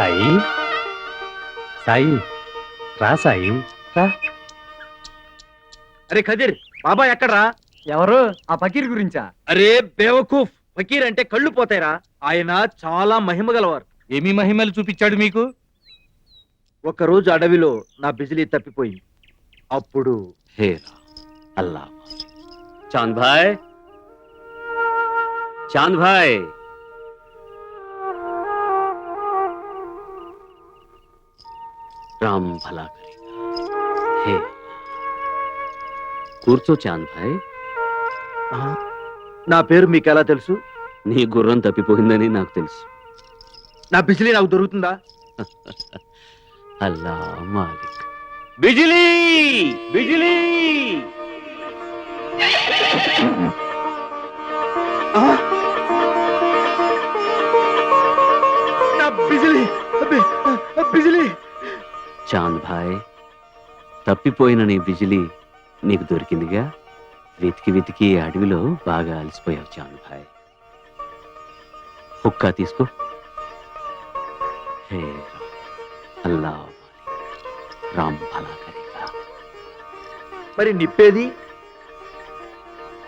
సాయి? సాయి రా సాయి. అరే ఖదీర్ బాబా ఎక్కడ్రా? ఎవరు? ఆ ఫకీర్ గురించా? అరే బేవకూఫ్ ఫకీర్ అంటే కళ్ళు పోతాయరా. ఆయన చాలా మహిమ గలవారు. ఏమి మహిమలు చూపించాడు మీకు? ఒక రోజు అడవిలో నా బిజిలీ తప్పిపోయింది. అప్పుడు హేరా అల్లా చాంద్ భాయ్? చాంద్ భాయ్? राम भला करेगा हे కూర్చో చాంద్ భాయ్ ఆ, నా పేరు మీకు ఎలా తెలుసు నీ గుర్రం తప్పిపోయిందని నాకు తెలుసు నా బిజిలీ నాకు దొరుకుతుందా అల్లా మాలిక్ బిజిలీ బిజిలీ ఆ? భాయ్ తప్పిపోయిన నీ బిజిలీ నీకు దొరికిందిగా? వెతికి వెతికి అడవిలో బాగా అలసిపోయావు చాంద్ భాయ్ హుక్కా తీసుకో. హే అల్లా రామ్ భలా కరేగా మరి నిప్పేది?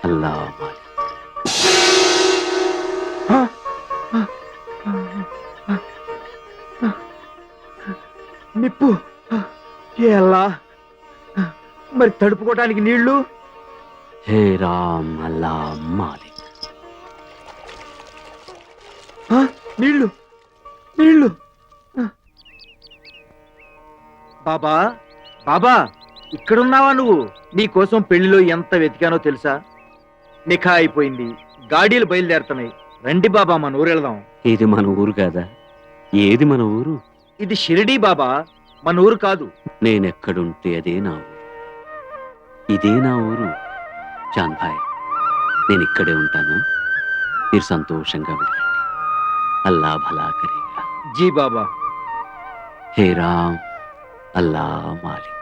అల్లా నిప్పు. ఎలా మరి తడుపుకోవడానికి నీళ్ళు హే రామ్ అల్లా మాలిక్ నీళ్ళు నీళ్ళు. బాబా బాబా ఇక్కడున్నావా నువ్వు? నీ కోసం పెళ్ళిలో ఎంత వెతికానో తెలుసా? నిఖా అయిపోయింది. గాడీలు బయలుదేరుతున్నాయి. రండి బాబా మన ఊరు వెళదాం ఇది మన ఊరు కాదా? ఏది మన ఊరు? ఇది షిరిడీ బాబా. మన ఊరు కాదు. నేనెక్కడుంటే అదే నా ఊరు. ఇదే నా ఊరు చాంద్ భాయ్ నేను ఇక్కడే ఉంటాను? మీరు సంతోషంగా వెళ్ళండి. అల్లా భలా కరేగా. జీ బాబా. హే రామ్ అల్లా మాలిక్.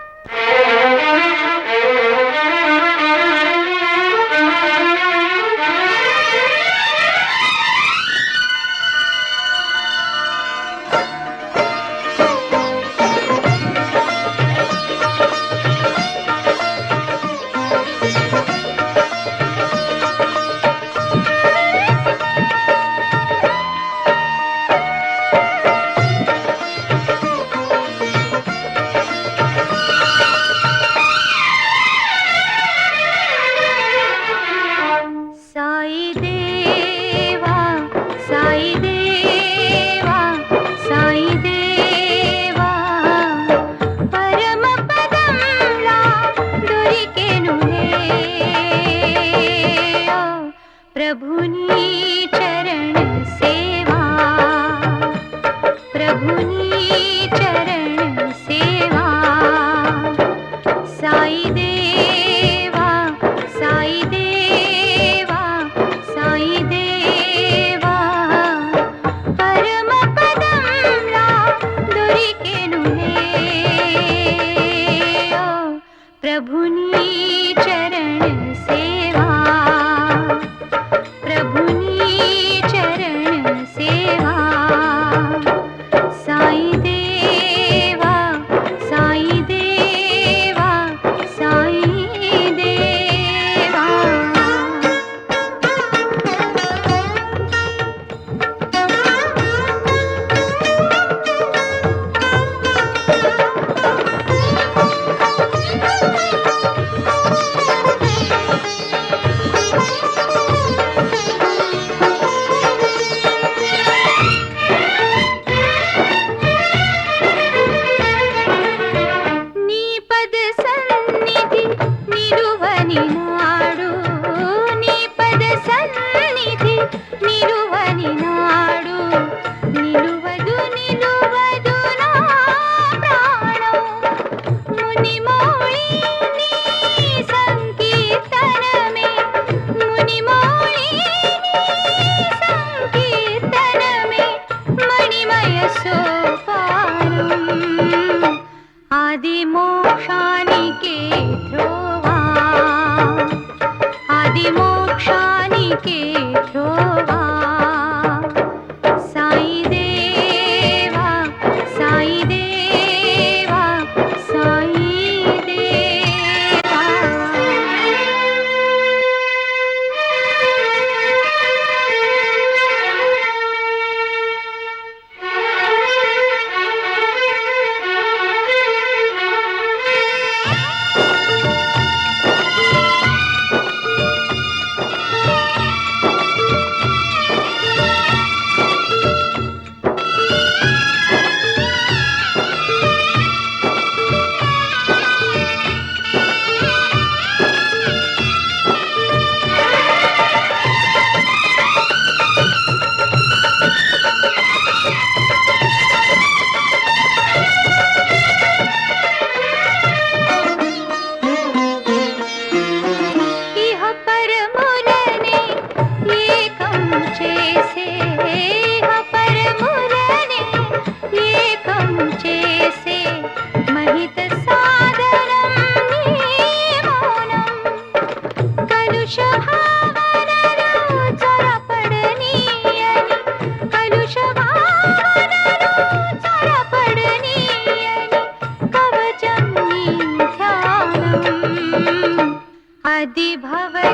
కన్నెమోళి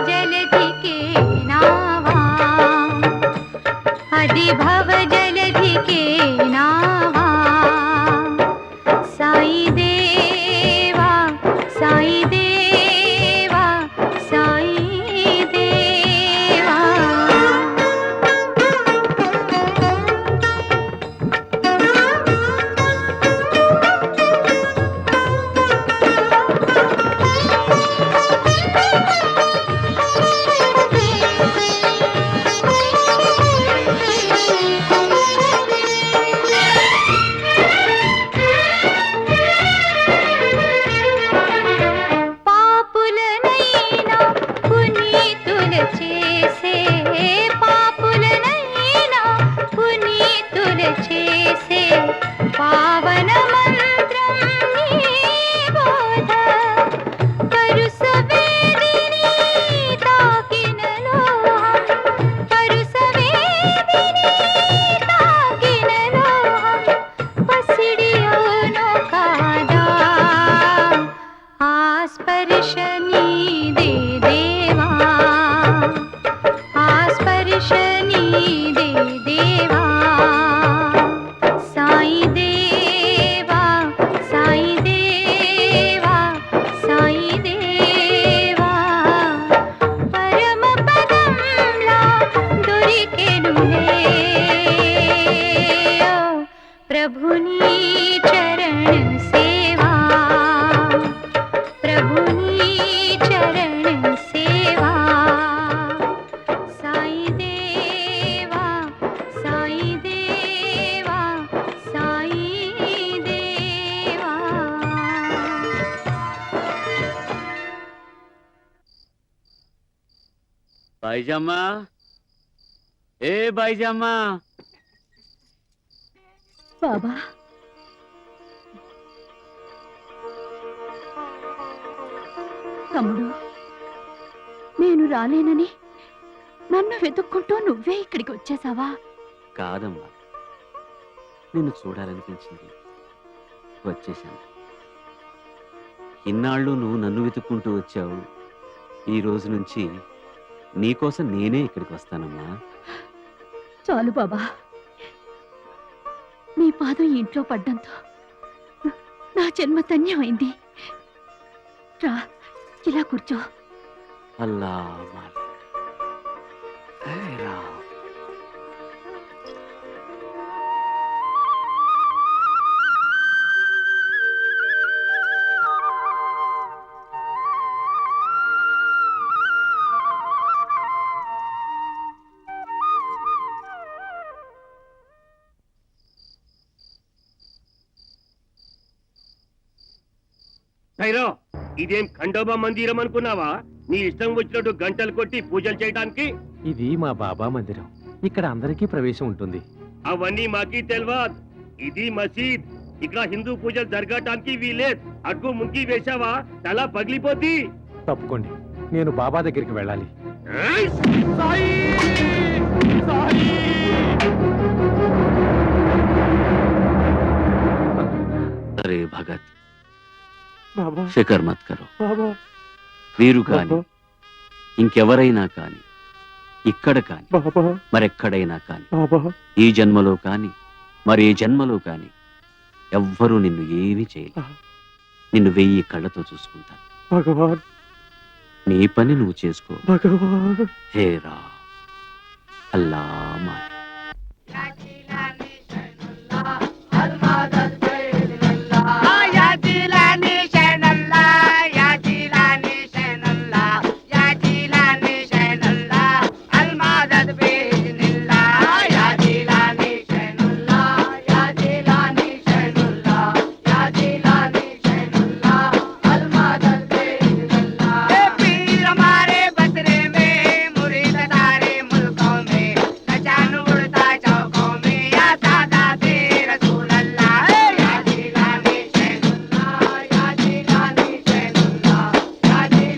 भे బైజమ్మా? ఏ బైజమ్మా? బాబా. తమ్ముడు నేను రాలేనని నన్ను వెతుక్కుంటూ నువ్వే ఇక్కడికి వచ్చేసావా? కాదమ్మా. నిన్ను చూడాలనిపించింది. వచ్చేసాను ఇన్నాళ్ళు నువ్వు నన్ను వెతుక్కుంటూ వచ్చావు. ఈ రోజు నుంచి నీకోసం నేనే ఇక్కడికి వస్తానమ్మా. చాలు బాబా. నీ పాదం ఇంట్లో పడ్డంతో నా జన్మ ధన్యమైంది. రా ఇలా కూర్చో. అల్లా రామ్. భైరో ఇదేం ఖండోబా మందిరం అనుకున్నావా? నీ ఇష్టం వచ్చినట్టు గంటలు కొట్టి పూజలు చేయడానికి ఇది మా బాబా మందిరం. ఇక్కడ అందరికీ ప్రవేశం ఉంటుంది. అవన్నీ మాకి తెల్వద్. ఇది మసీద్. ఇక్కడ హిందూ పూజలు జరగటానికి వీలేదు అడ్డు ముంకి వేశావా? తల పగిలిపోద్ది. తప్పుకోండి. నేను బాబా దగ్గరికి వెళ్ళాలి. ఏయ్! అరే భగత్ ఫికర్ మత్ కరో. వీరు కాని ఇంకెవరైనా కాని ఇక్కడ కాని మరెక్కడైనా కాని ఈ జన్మలో కాని మరే జన్మలో కాని ఎవ్వరూ నిన్ను ఏమీ చేయలేరు. నిన్ను వెయ్యి కళ్ళతో చూసుకుంటాను భగవాన్. నీ పని నువ్వు చేసుకో. భగవాన్. హే రా అల్లా మాలి